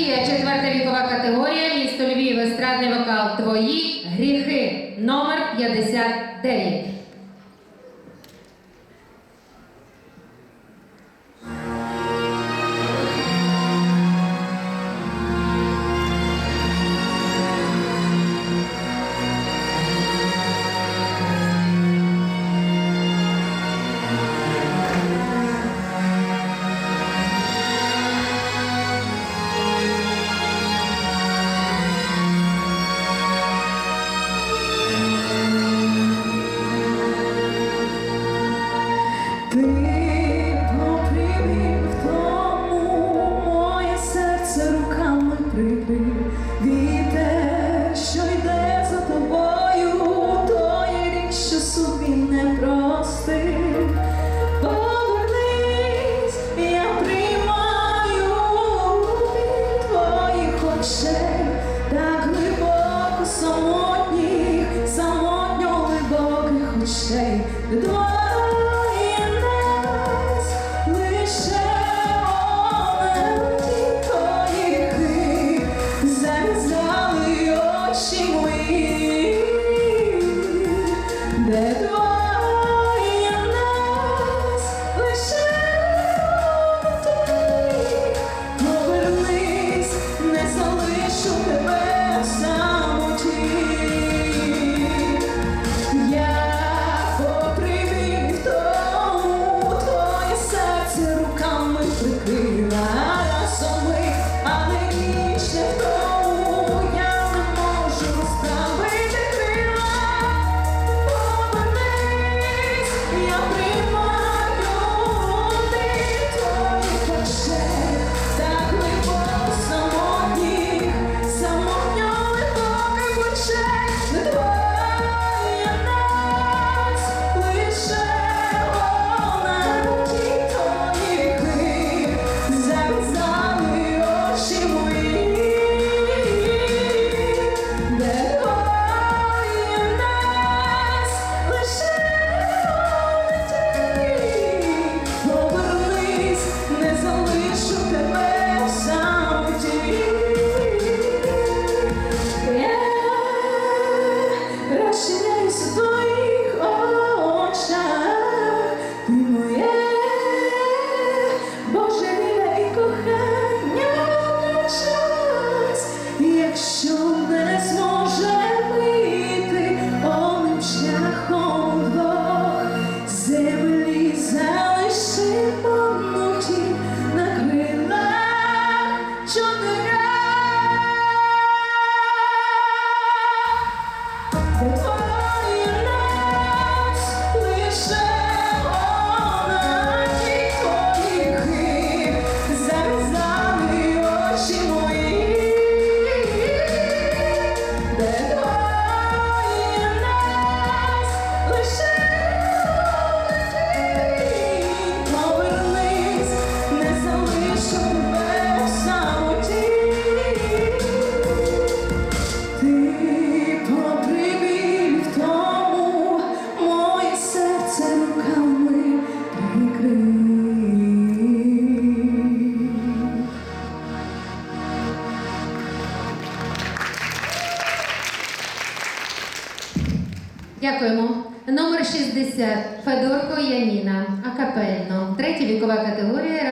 Софія, четверта вікова категорія, місто Львів, естрадний вокал. Твої гріхи номер 59. quickly realize розчиняюся. 没错 Дякуємо. Номер 60. Федорко Яніна. Акапельно. Третя вікова категорія.